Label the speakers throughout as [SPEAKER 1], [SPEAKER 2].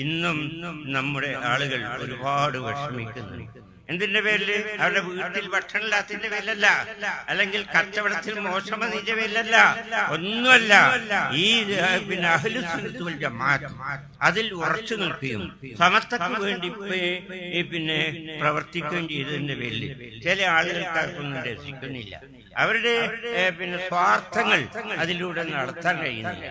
[SPEAKER 1] ഇന്നും നമ്മുടെ ആളുകൾ ഒരുപാട് വിഷമിക്കുന്നു. എന്തിന്റെ പേരിൽ അവരുടെ വീട്ടിൽ ഭക്ഷണമില്ലാത്തതിന്റെ പേരിലല്ല. അല്ലെങ്കിൽ കച്ചവടത്തിൽ മോശം വന്നതിന്റെ പേരിലല്ല. ഒന്നുമല്ല. ഈ പിന്നെ അഹ്ലുസുന്നത്ത് വൽ ജമാഅത്ത്. അതിൽ ഉറച്ചു നിൽക്കുകയും സമസ്തക്ക് വേണ്ടി പിന്നെ പ്രവർത്തിക്കുകയും ചെയ്തതിന്റെ പേരിൽ. ചില ആളുകൾക്കാർക്കൊന്നും രസിക്കുന്നില്ല അവരുടെ പിന്നെ സ്വാർത്ഥങ്ങൾ അതിലൂടെ നടത്താൻ കഴിയുന്നില്ല.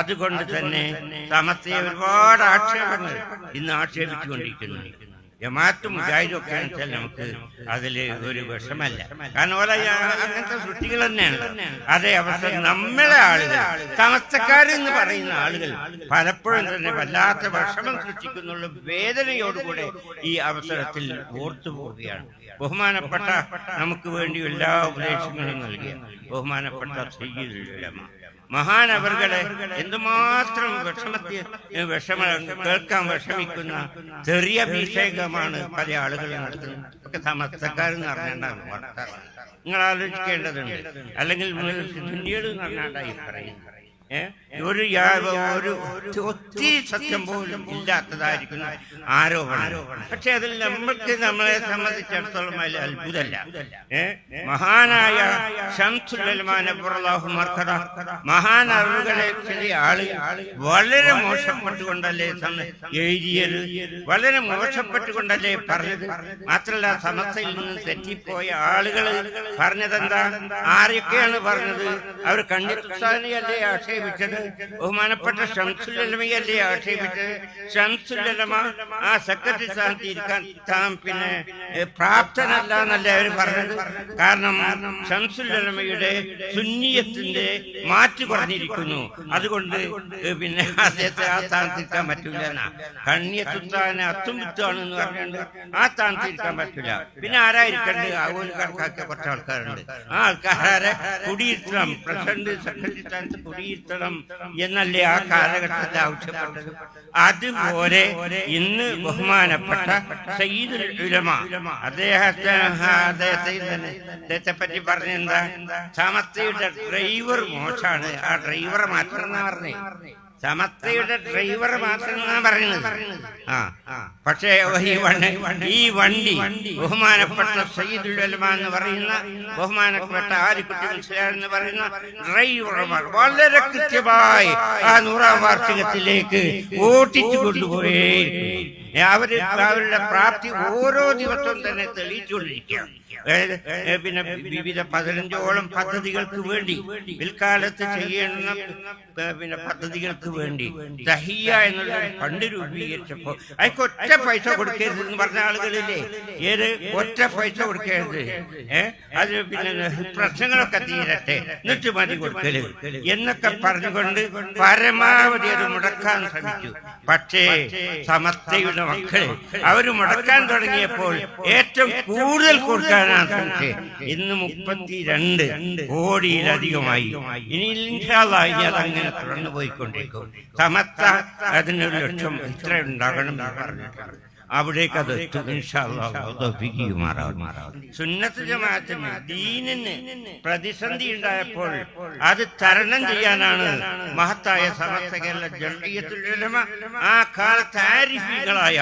[SPEAKER 1] അതുകൊണ്ട് തന്നെ സമത്തെ ഒരുപാട് ആക്ഷേപങ്ങൾ ഇന്ന് ആക്ഷേപിച്ചുകൊണ്ടിരിക്കുന്നു. മുജാഹിദും ഒക്കെ വെച്ചാൽ നമുക്ക് അതിൽ ഒരു വിഷമല്ല കാരണം ഓല അങ്ങനത്തെ സൃഷ്ടികൾ തന്നെയാണ്. അതേ അവസ്ഥ നമ്മളെ ആളുകൾ സമസ്തക്കാരെന്ന് പറയുന്ന ആളുകൾ പലപ്പോഴും തന്നെ വല്ലാത്ത വിഷമം സൃഷ്ടിക്കുന്നുള്ള വേദനയോടുകൂടെ ഈ അവസരത്തിൽ ഓർത്തു പോവുകയാണ്. ബഹുമാനപ്പെട്ട നമുക്ക് വേണ്ടി എല്ലാ ഉപദേശങ്ങളും നൽകിയ ബഹുമാനപ്പെട്ട സയ്യിദുൽ മഹാനവറുകളെ എന്തുമാത്രം വിഷമത്തിൽ വിഷമ കേൾക്കാൻ വിഷമിക്കുന്ന ചെറിയ അഭിഷേകമാണ് പല ആളുകളും നടത്തുന്നത്. ഒക്കെ സമസ്തക്കാരെന്ന് പറഞ്ഞാണ്ടാണ് നിങ്ങൾ ആലോചിക്കേണ്ടതുണ്ട്. അല്ലെങ്കിൽ പിന്നീട് പറയുന്നത്? ഒരു ഒരു ഒത്തിരി സത്യം പോലും ഇല്ലാത്തതായിരിക്കുന്ന ആരോപണം. പക്ഷെ അതിൽ നമ്മൾക്ക് നമ്മളെ സംബന്ധിച്ചിടത്തോളം അതിൽ അത്ഭുതമല്ല? മഹാനായ ഷംസുല്ലാഹു അറിവുകളെ ചില ആൾ വളരെ മോശപ്പെട്ടുകൊണ്ടല്ലേ എഴുതിയത്? വളരെ മോശപ്പെട്ടുകൊണ്ടല്ലേ പറഞ്ഞത്? മാത്രമല്ല സമസ്തയിൽ നിന്ന് തെറ്റിപ്പോയ ആളുകൾ പറഞ്ഞതെന്താ? ആരൊക്കെയാണ് പറഞ്ഞത്? അവർ കണ്ണിസ്ഥാനെയല്ലേ ആക്ഷേപിച്ചത് ബഹുമാനപ്പെട്ട ഷംസുല്ലമയല്ലേ ആക്ഷേപിച്ചത്? ഷംസുല്ലമ ആ സെക്രട്ടറി സ്ഥാനത്ത് ഇരിക്കാൻ താൻ പിന്നെ പ്രാപ്തനല്ല എന്നല്ലേ അവർ പറഞ്ഞത്? കാരണം ഷംസുല്ലമയുടെ സുന്നിയത്തിന്റെ മാറ്റി പറഞ്ഞിരിക്കുന്നു അതുകൊണ്ട് പിന്നെ അദ്ദേഹത്തെ ആ സ്ഥാനത്ത് ഇരിക്കാൻ പറ്റില്ല. കണ്ണിയത്തുത്താനെ അത്തും എന്ന്. പറഞ്ഞുകൊണ്ട് ആ സ്ഥാനത്ത് ഇരിക്കാൻ പറ്റില്ല പിന്നെ ആരായിരിക്കണ്ട്? കണക്കാക്കിയ കുറച്ച് ആൾക്കാരുണ്ട്. ആ ആൾക്കാരെ കുടിയിരുത്തണം പ്രസിഡന്റ് സെക്രട്ടറി സ്ഥാനത്ത് കുടിയിരുത്തണം എന്നല്ലേ ആ കാലഘട്ടത്തിൽ ആവശ്യപ്പെട്ടത്? അതുപോലെ ഇന്ന് ബഹുമാനപ്പെട്ട സയ്യിദുൽ ഉലമ. അദ്ദേഹത്തെ അദ്ദേഹത്തെ തന്നെ അദ്ദേഹത്തെ പറ്റി പറഞ്ഞെന്താ? സമസ്തയുടെ ഡ്രൈവർ മോശാണ് ആ ഡ്രൈവറെ മാറ്റണം എന്നാ പറഞ്ഞേ? സമസ്തയുടെ ഡ്രൈവർ മാത്രം എന്നാ പറയുന്നത്. ആ പക്ഷേ ഈ വണ്ടി ഈ വണ്ടി ബഹുമാനപ്പെട്ട സയ്യിദുൽ എന്ന് പറയുന്ന ബഹുമാനപ്പെട്ട മുസ്ലിയാർ എന്ന് പറയുന്ന ഡ്രൈവർമാർ വളരെ കൃത്യമായി ആ നൂറാം വാർഷികത്തിലേക്ക് ഓട്ടിച്ചു കൊണ്ടുപോയി അവർ അവരുടെ പ്രാപ്തി ഓരോ ദിവസവും തന്നെ തെളിയിച്ചുകൊണ്ടിരിക്കുകയാണ്. പിന്നെ വിവിധ പതിനഞ്ചോളം പദ്ധതികൾക്ക് വേണ്ടി പിൽക്കാലത്ത് ചെയ്യേണ്ട ഏ, പിന്നെ പദ്ധതികൾക്ക് വേണ്ടി ദഹിയ എന്നുള്ള ഫണ്ട് രൂപീകരിച്ചപ്പോ അയക്ക് ഒറ്റ പൈസ കൊടുക്കരുത് എന്ന് പറഞ്ഞ ആളുകളില്ലേ? ഏത് ഒറ്റ പൈസ കൊടുക്കരുത്. ഏഹ് അത് പിന്നെ പ്രശ്നങ്ങളൊക്കെ തീരട്ടെ. എന്നിട്ട് മതി കൊടുക്കൽ. എന്നൊക്കെ പറഞ്ഞുകൊണ്ട് പരമാവധി അത് മുടക്കാൻ ശ്രമിച്ചു. പക്ഷേ സമസ്തയുടെ മക്കളെ അവർ മുടക്കാൻ തുടങ്ങിയപ്പോൾ ഏറ്റവും കൂടുതൽ കൊടുക്കാനാണ് ശ്രമിച്ചത് ഇന്ന് മുപ്പത്തിരണ്ട് കോടിയിലധികമായി. ഇനി ഇൻഷാല്ലാ ഇനി അതങ്ങനെ തുടർന്നു പോയിക്കൊണ്ടിരിക്കും. സമത്ത അതിനൊരു ലക്ഷം ഇത്ര ഉണ്ടാകണം എന്ന് പറഞ്ഞിട്ടുണ്ട്. അവിടേക്ക് അത് സുന്നത്ത് ജമാഅത്തിന് ദീനിന് പ്രതിസന്ധി ഉണ്ടായപ്പോൾ അത് തരണം ചെയ്യാനാണ് മഹത്തായ സമസ്ത കേരള ജംഇയ്യത്തുൽ ഉലമ ആ കാലത്ത് ആരിഫികളായ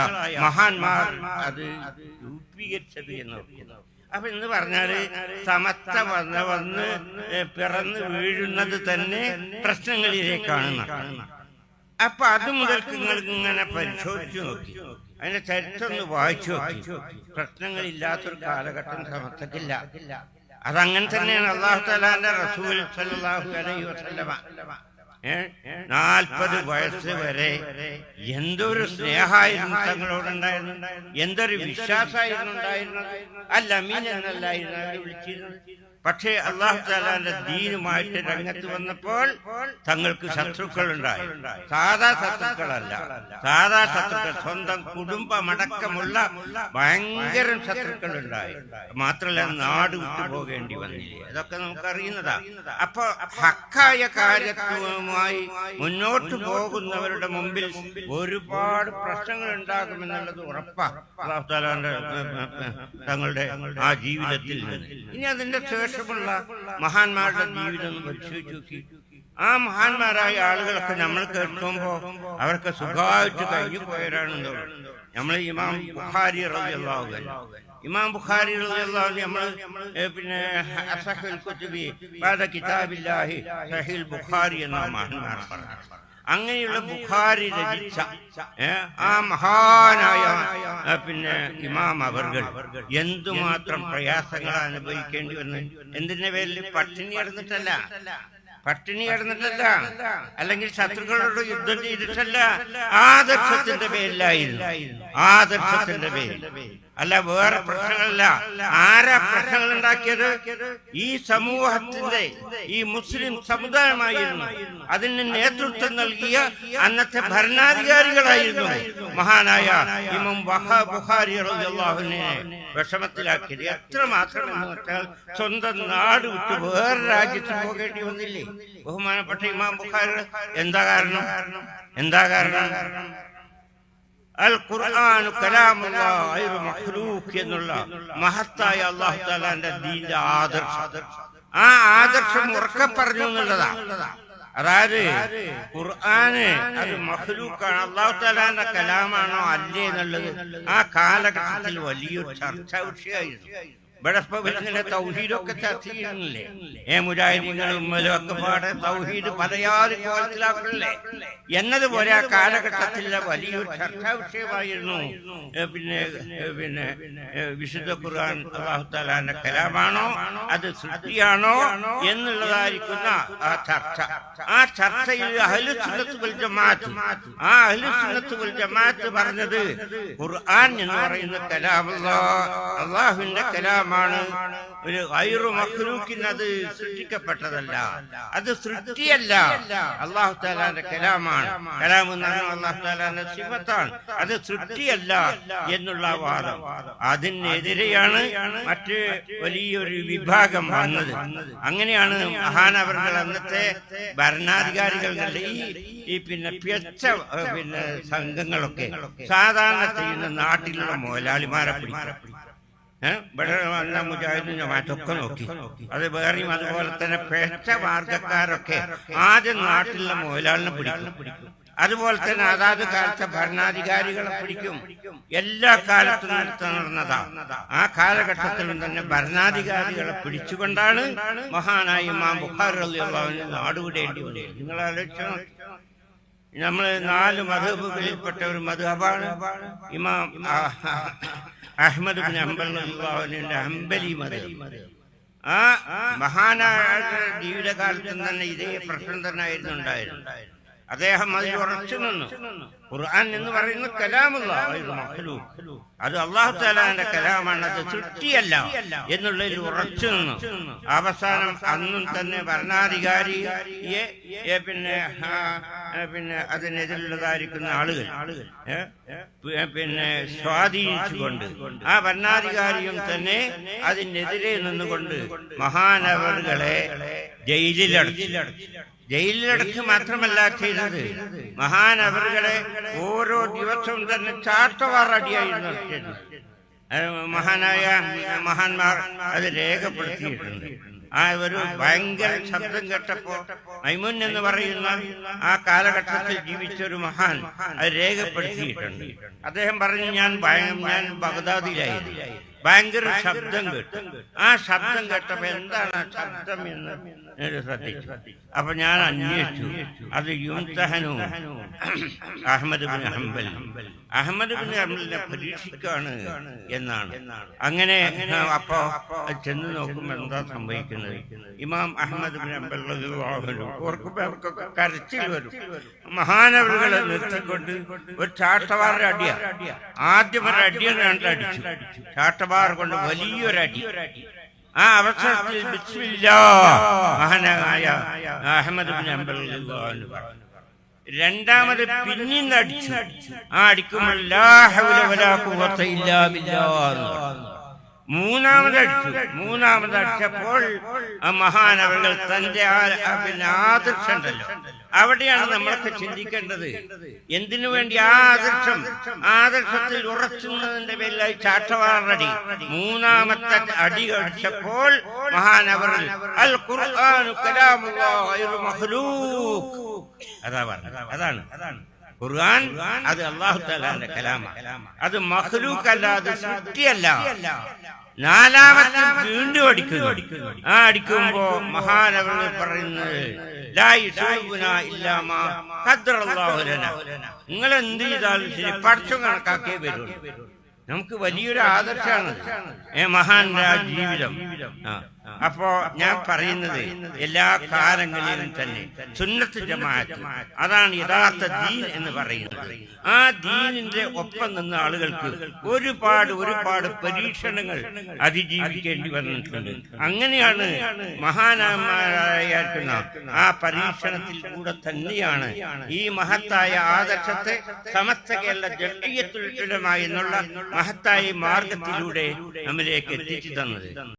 [SPEAKER 1] മഹാന്മാർ അത് രൂപീകരിച്ചത് എന്ന്. അപ്പൊ എന്ന് പറഞ്ഞാൽ സമത്ത വന്ന് വന്ന് പിറന്ന് വീഴുന്നത് തന്നെ പ്രശ്നങ്ങളിലേക്കാണ് അപ്പൊ അത് മുതൽക്ക് നിങ്ങൾ ഇങ്ങനെ പരിശോധിച്ചു നോക്കി. അതിന്റെ ചരിത്രം ഒന്ന് വായിച്ചു നോക്കി. പ്രശ്നങ്ങളില്ലാത്തൊരു കാലഘട്ടം സമത്തക്കില്ല അതങ്ങനെ തന്നെയാണ് അള്ളാഹു തലാന്റെ റസൂൽ അലൈഹി വസല്ലമ? നാൽപ്പത് വയസ്സ് വരെ എന്തൊരു സ്നേഹമായിരുന്നു തങ്ങളോടുണ്ടായിരുന്നു എന്തൊരു വിശ്വാസമായിരുന്നു ഉണ്ടായിരുന്നത്? അല്ല മീൻ എന്നല്ലായിരുന്നു അവർ വിളിച്ചിരുന്നത്. പക്ഷേ അള്ളാഹു താലാന്റെ ദീനുമായിട്ട് രംഗത്ത് വന്നപ്പോൾ തങ്ങൾക്ക് ശത്രുക്കൾ ഉണ്ടായി സാധാ ശത്രുക്കളല്ല. സാധാ ശത്രുക്കൾ സ്വന്തം കുടുംബമടക്കമുള്ള ഭയങ്കര ശത്രുക്കൾ ഉണ്ടായി മാത്രമല്ല നാട് വിട്ടു പോകേണ്ടി വന്നില്ലേ? അതൊക്കെ നമുക്ക് അറിയുന്നതാ. അപ്പൊ ഹക്കായ കാര്യവുമായി മുന്നോട്ട് പോകുന്നവരുടെ മുമ്പിൽ ഒരുപാട് പ്രശ്നങ്ങൾ ഉണ്ടാകുമെന്നുള്ളത് ഉറപ്പാ. അള്ളാഹു താലാന്റെ തങ്ങളുടെ ആ ജീവിതത്തിൽ നിന്ന്. ഇനി അതിന്റെ ശേഷമുള്ള മഹാന്മാരുടെ ജീവിതം പരിശോധിച്ചു നോക്കി. ആ മഹാന്മാരായ ആളുകളൊക്കെ നമ്മൾ കേൾക്കുമ്പോ അവർക്ക് സുഖമായിട്ട് കഴിഞ്ഞു പോയവരാണ് നമ്മൾ ഇമാം ബുഖാരി അൻഹു. ഇമാം ബുഖാരി റളിയല്ലാഹു നമ്മൾ പിന്നെ അസഹുൽ കുതുബി ബാദ കിതാബില്ലാഹി സഹീൽ ബുഖാരി എന്ന മഹാന്മാർ പറഞ്ഞു. അങ്ങനെയുള്ള ബുഖാരി രചിച്ച ആ മഹാനായ പിന്നെ ഇമാം അവർകൾ. എന്തുമാത്രം പ്രയാസങ്ങൾ അനുഭവിക്കേണ്ടി വന്നു എന്തിന്റെ പേരിൽ? പട്ടിണി കിടന്നിട്ടല്ല. പട്ടിണി കിടന്നിട്ടല്ല. അല്ലെങ്കിൽ ശത്രുക്കളോട് യുദ്ധം ചെയ്തിട്ടല്ല. ആദർശത്തിന്റെ പേരിലായിരുന്നു. ആദർശത്തിന്റെ പേരിൽ. അല്ല വേറെ പ്രശ്നങ്ങളല്ല. ആരാ പ്രശ്നങ്ങൾ ഉണ്ടാക്കിയത് ഈ സമൂഹത്തിന്റെ ഈ മുസ്ലിം സമുദായമായിരുന്നു. അതിന് നേതൃത്വം നൽകിയ അന്നത്തെ ഭരണാധികാരികളായിരുന്നു. മഹാനായ ഇമം റളിയല്ലാഹുവിനെ വിഷമത്തിലാക്കിയത്. എത്ര മാത്രം വെച്ചാൽ സ്വന്തം നാട് വിട്ട് വേറെ രാജ്യത്ത് പോകേണ്ടി വന്നില്ലേ? ബഹുമാനപ്പെട്ട ഇമാം ബുഖാരി എന്താ കാരണം? എന്താ കാരണം? അൽ ഖുർആൻ കലാമുല്ലാഹ് മഖ്ലൂഖ് എന്നുള്ള മഹത്തായ അല്ലാഹു തആലാന്റെ ദീന്റെ ആദർശം. ആ ആദർശം ഉറക്കെ പറഞ്ഞു എന്നുള്ളതാ. അതായത് ഖുർആന് അത് മഹ്ലൂക്കാണ് അല്ലാഹു തആലാന്റെ കലാമാണോ അല്ലേ എന്നുള്ളത് ആ കാലഘട്ടത്തിൽ വലിയൊരു ചർച്ചാ വിഷയമായിരുന്നു. ഇവിടെ ഇപ്പൊ വരുന്നില്ല തൗഹീദൊക്കെ ചർച്ച ചെയ്യുന്നില്ലേ ഏ മുജാഹിദീങ്ങളും ഒക്കെ പാടെ തൗഹീദ് പലയാറ് കോലത്തിലാക്കണില്ലേ എന്നതുപോലെ ആ കാലഘട്ടത്തിലെ വലിയൊരു ചർച്ചാ വിഷയമായിരുന്നു പിന്നെ പിന്നെ വിശുദ്ധ ഖുർആൻ അള്ളാഹു താലാന്റെ കലാമാണോ? അത് സൃഷ്ടിയാണോ എന്നുള്ളതായിരിക്കുന്ന ആ ചർച്ച. ആ ചർച്ചയിൽ അഹ്ലുസുന്നത്ത് വൽ ജമാഅത്ത്. ആ അഹ്ലുസുന്നത്ത് വൽ ജമാഅത്ത് പറഞ്ഞത് ഖുർആൻ എന്ന് പറയുന്ന കലാമല്ല. അള്ളാഹുവിന്റെ കലാമാണ് ഒരു വൈറു മഖ്ലൂക്കിന് അത് സൃഷ്ടിക്കപ്പെട്ടതല്ല. അത് സൃഷ്ടിയല്ല. അള്ളാഹു താലാന്റെ കലാമാണ്. കലാം അള്ളാഹു താലാന്റെ സിഫത്താണ്. അത് സൃഷ്ടിയല്ല എന്നുള്ള വാദം. അതിനെതിരെയാണ് മറ്റ് വലിയൊരു വിഭാഗം വന്നത്. അങ്ങനെയാണ് മഹാനവറുകൾ അന്നത്തെ ഭരണാധികാരികൾ ഈ പിന്നെ പിയച്ച പിന്നെ സംഘങ്ങളൊക്കെ സാധാരണ ചെയ്യുന്ന നാട്ടിലുള്ള മുതലാളിമാരെ പിടിക്കും വന്ന മുജാഹിദും ജമാഅത്തൊക്കെ നോക്കി. അത് വേറെയും അതുപോലെ തന്നെ പേച്ച മാർഗക്കാരൊക്കെ ആദ്യം നാട്ടിലുള്ള മുതലാളിനെ പിടിക്കും. അതുപോലെ തന്നെ അതാത് കാലത്തെ ഭരണാധികാരികളെ പിടിക്കും. എല്ലാ കാലത്തും നടന്നതാ. ആ കാലഘട്ടത്തിലും തന്നെ ഭരണാധികാരികളെ പിടിച്ചുകൊണ്ടാണ് മഹാനായി ഇമാം ബുഖാർ റളിയല്ലാഹു നാടുവിടേണ്ടി വന്നത്. നിങ്ങൾ ആലോചിച്ചു നമ്മൾ നാല് മധുബുകളിൽപ്പെട്ട ഒരു മധുഹബാണ്. ഇമാം അഹമ്മദ് ബിൻ റളിയല്ലാഹുവിന്റെ അംബലി മധുഹബ്. ആ മഹാനായ ജീവിതകാലത്തും തന്നെ ഇതേ പ്രശ്നം തന്നെ ആയിരുന്നു ഉണ്ടായിരുന്നു അദ്ദേഹം അതിൽ ഉറച്ചു നിന്നു. ഖുർആൻ എന്ന് പറയുന്ന കലാമുള്ള അത് അള്ളാഹു താലാന്റെ കലാമാണ് അത് സൃഷ്ടിയല്ല എന്നുള്ളതിൽ ഉറച്ചു നിന്നു. അവസാനം അന്നും തന്നെ ഭരണാധികാരിയെ പിന്നെ പിന്നെ അതിനെതിരുള്ളതായിരിക്കുന്ന ആളുകൾ. പിന്നെ സ്വാധീനിച്ചുകൊണ്ട്. ആ ഭരണാധികാരിയും തന്നെ അതിനെതിരെ നിന്നുകൊണ്ട് മഹാനവറുകളെ ജയിലിലടച്ചു. ജയിലിലടച്ച് മാത്രമല്ല ചെയ്തത്. മഹാനവറുകളെ ഓരോ ദിവസവും തന്നെ ചാട്ടവാറടിയായിരുന്നു നടത്തിയത് മഹാനായ മഹാന്മാർ അത് രേഖപ്പെടുത്തിയിട്ടുണ്ട്. ആ ഒരു ഭയങ്കര ശബ്ദം കേട്ടപ്പോ മൈമുൻ എന്ന് പറയുന്ന ആ കാലഘട്ടത്തിൽ ജീവിച്ച ഒരു മഹാൻ അത് രേഖപ്പെടുത്തിയിട്ടുണ്ട്. അദ്ദേഹം പറഞ്ഞു ഞാൻ ഞാൻ ബഗ്ദാദിലായിരുന്നു ഭയങ്കര ശബ്ദം കേട്ടു. ആ ശബ്ദം കേട്ടപ്പോ എന്താണ് ആ ശബ്ദം എന്ന് ശ്രദ്ധിച്ചു. അപ്പൊ ഞാൻ അന്വേഷിച്ചു. അത് യുംതഹനു Ahmad bin Hanbal. Ahmad bin ഹംബലിനെ പരീക്ഷിക്കാണ് എന്നാണ്. അങ്ങനെ അപ്പോ ചെന്ന് നോക്കുമ്പോ എന്താ സംഭവിക്കുന്നത്? ഇമാം അഹമ്മദ് ബിൻ ഹംബൽ ഓർക്കുമ്പോ അവർക്കൊക്കെ കരച്ചിൽ വരും. മഹാനവരുകളെ നിർത്തിക്കൊണ്ട് ഒരു ചാട്ടവാറിന്റെ അടിയ. ആദ്യം ഒരു അടിയാണ് രണ്ടടിച്ചു ചാട്ടവാർ കൊണ്ട് വലിയൊരടി ആ അവസരത്തിൽ ബിസ്മില്ലാ മഹാനായ അഹമ്മദ് പറഞ്ഞു. രണ്ടാമത് പിന്നീന്ന് അടിച്ചു. ആ അടിക്കുമ്പോൾ ലാ അടിച്ചു. മൂന്നാമത് അടിച്ചപ്പോൾ ആ മഹാനവകൾ തന്റെ ആ- പിന്നെ ആദർശം ഉണ്ടല്ലോ അവിടെയാണ് നമ്മളൊക്കെ ചിന്തിക്കേണ്ടത്. എന്തിനു വേണ്ടി ആ ആദർശം? ആദർശത്തിൽ ഉറച്ചുന്നതിന്റെ പേരിലായി ചാട്ടവാറടി. മൂന്നാമത്തെ അടി അടിച്ചപ്പോൾ മഹാനവർ അൽ ഖുർആനു കലാമുള്ള അതാ പറഞ്ഞത്. അതാണ് അതാണ്. ഖുർആൻ അത് അള്ളാഹു താലാന്റെ കലാമാണ്. അത് മഖ്ലൂക്ക് അല്ല അത് സൃഷ്ടിയല്ല നാലാമത്തെ വീണ്ടും അടിക്കുന്നു. ആ അടിക്കുമ്പോ മഹാനവർ പറയുന്നത് നിങ്ങൾ എന്ത് ചെയ്താലും ശരി പഠിച്ചു കണക്കാക്കേ വരുള്ളൂ. നമുക്ക് വലിയൊരു ആദർശമാണ് ഏ മഹാന്റെ ജീവിതം ആ. അപ്പോ ഞാൻ പറയുന്നത് എല്ലാ കാലങ്ങളിലും തന്നെ സുന്നത്ത് ജമാഅത്ത് അതാണ് യഥാർത്ഥ ദീൻ എന്ന് പറയുന്നത്. ആ ദീനിന്റെ ഒപ്പം നിന്ന ആളുകൾക്ക് ഒരുപാട് ഒരുപാട് പരീക്ഷണങ്ങൾ അതിജീവിക്കേണ്ടി വന്നിട്ടുണ്ട്. അങ്ങനെയാണ് മഹാനാമാരായിരിക്കുന്ന ആ പരീക്ഷണത്തിൽ കൂടെ തന്നെയാണ് ഈ മഹത്തായ ആദർശത്തെ സമസ്ത കേരള ജഡ്ജീയത്തുലമായി എന്നുള്ള മഹത്തായ മാർഗത്തിലൂടെ നമ്മിലേക്ക് എത്തിച്ചു തന്നത്.